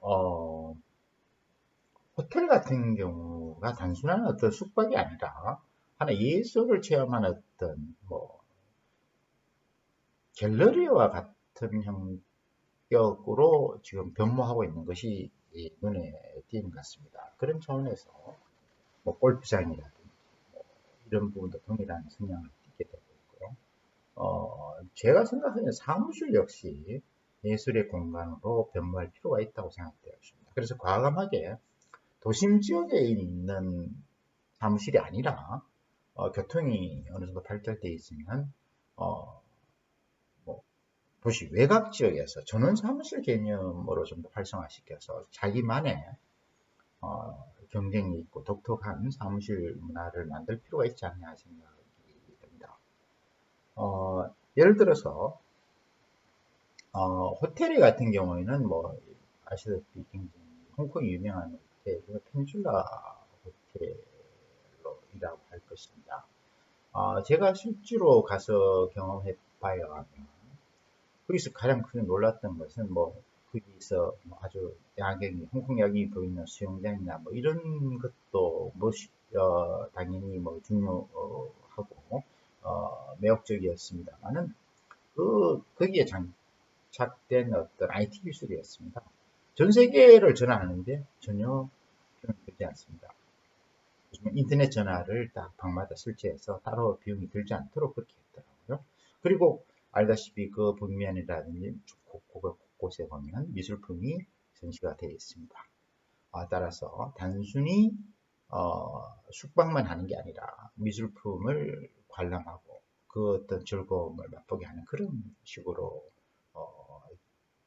어, 호텔 같은 경우가 단순한 어떤 숙박이 아니라 하나 예술을 체험하는 어떤 뭐 갤러리와 같은 형격으로 지금 변모하고 있는 것이 눈에 띄는 것 같습니다. 그런 차원에서 뭐 골프장이라든지 뭐 이런 부분도 동일한 성향을 띠게 되고 있고요. 어, 제가 생각하는 사무실 역시 예술의 공간으로 변모할 필요가 있다고 생각되어 있습니다. 그래서 과감하게 도심 지역에 있는 사무실이 아니라 어, 교통이 어느 정도 발달되어 있으면 어, 뭐 도시 외곽 지역에서 전원 사무실 개념으로 좀 더 활성화시켜서 자기만의 어, 경쟁이 있고 독특한 사무실 문화를 만들 필요가 있지 않냐 생각이 듭니다. 어, 예를 들어서 어, 호텔 같은 경우에는 뭐 아시다시피 굉장히 홍콩이 유명한 호텔, 펜줄라 호텔이라고 할 것입니다. 어, 제가 실제로 가서 경험해 봐야 하면 거기서 가장 크게 놀랐던 것은 뭐 거기서 뭐 아주 야경이 홍콩 야경이 보이는 수영장이나 뭐 이런 것도 뭐 어, 당연히 뭐 중요하고 어, 매력적이었습니다만은 그 거기에 장 착된 어떤 IT 기술이었습니다. 전 세계를 전화하는데 전혀 되지 않습니다. 요즘 인터넷 전화를 딱 방마다 설치해서 따로 비용이 들지 않도록 그렇게 했더라고요. 그리고 알다시피 그 벽면이라든지 곳곳에 보면 미술품이 전시가 되어 있습니다. 어, 따라서 단순히 어, 숙박만 하는 게 아니라 미술품을 관람하고 그 어떤 즐거움을 맛보게 하는 그런 식으로 어,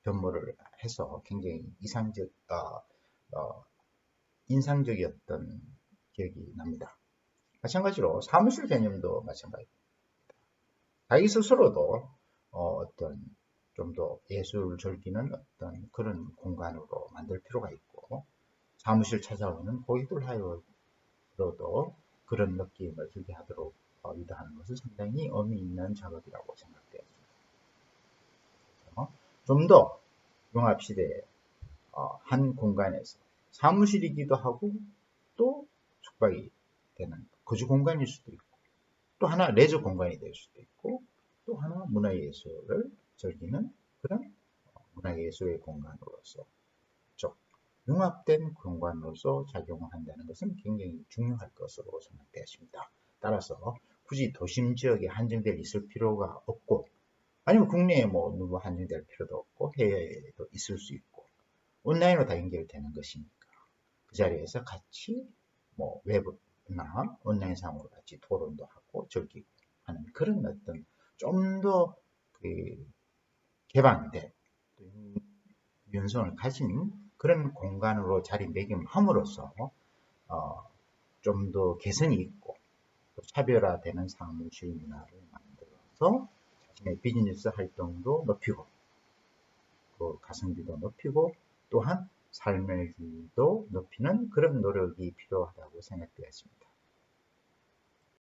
변모를 해서 굉장히 이상적, 어, 어, 인상적이었던 기억이 납니다. 마찬가지로 사무실 개념도 마찬가지입니다. 자기 스스로도 어, 떤 좀 더 예술을 즐기는 어떤 그런 공간으로 만들 필요가 있고 사무실 찾아오는 고객들 하여로도 그런 느낌을 들게 하도록 어, 유도하는 것은 상당히 의미 있는 작업이라고 생각되었습니다. 좀더 융합시대의 어, 한 공간에서 사무실이기도 하고 또 숙박이 되는 거주 공간일 수도 있고 또 하나 레저 공간이 될 수도 있고 또 하나 문화예술을 즐기는 그런 문화예술의 공간으로서 즉 융합된 공간으로서 작용을 한다는 것은 굉장히 중요할 것으로 생각되었습니다. 따라서 굳이 도심 지역에 한정될 있을 필요가 없고 아니면 국내에 뭐 누구 한정될 필요도 없고 해외에도 있을 수 있고 온라인으로 다 연결되는 것이니까 그 자리에서 같이 뭐 외부나 온라인 상으로 같이 토론도 하고 즐기고 하는 그런 어떤 좀 더 그 개방된 유연성을 가진 그런 공간으로 자리매김함으로써 어, 좀 더 개성이 있고 차별화되는 사무실 문화를 만들어서 비즈니스 활동도 높이고 그 가성비도 높이고 또한 삶의 질도 높이는 그런 노력이 필요하다고 생각되었습니다.